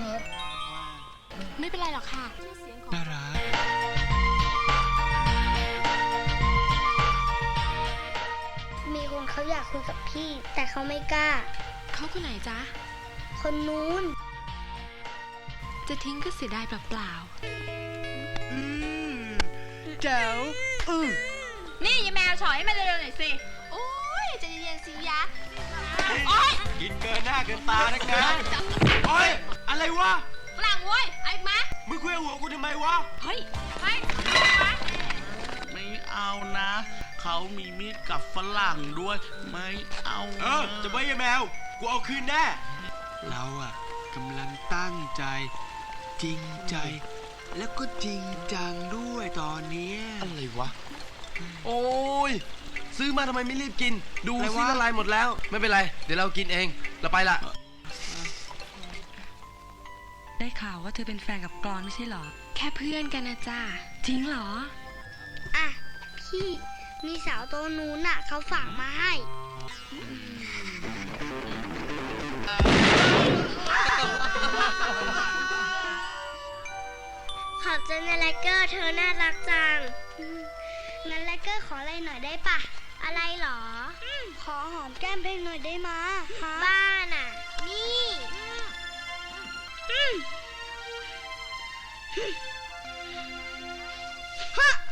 ครับ ไม่เป็นไรหรอกค่ะ น่ารัก มีคนเขาอยากคุยกับพี่ แต่เขาไม่กล้า เขาคนไหนจ๊ะ คนนู้น จะทิ้งก็เสียดายเปล่าอืมแจ๋วอือนี่ยายแมวฉอยมาเร็วๆหน่อยสิ ๆโอ้ยใจะเย็นๆสิยะ กินเกินหน้าเกินตานักนะโอ้ย อะไรวะ ฝรั่งเว้ยไอ้มามึงคุยกับหัวกูทำไมวะ เฮ้ยไปไม่เอานะ เขามีมีดกับฝรั่งด้วย ไม่เอาเออ จะไว้ยังแมว กูเอาคืนแน่ เราอะกำลังตั้งใจ จริงใจ แล้วก็จริงจังด้วยตอนเนี้ย อะไรวะ โอ้ย ซื้อมาทำไมไม่รีบกิน ดูอะไรซิวะ ละลายหมดแล้ว ไม่เป็นไร เดี๋ยวเรากินเอง เราไปละได้ ข่าวว่าเธอเป็นแฟนกับกรอนไม่ใช่เหรอ แค่เพื่อนกันนะจ้าจริงเหรอ อะ พี่มีสาวโตวนู้นน่ะเขาฝากมาให้ ขอบใจนะแลกเกอร์เธอน่ารักจังอืมงั้นแลกเกอร์ขออะไรหน่อยได้ปะอะไรหรอ ขอหอมแก้มเพลงหน่อยได้มาบ้าน่ะ はっ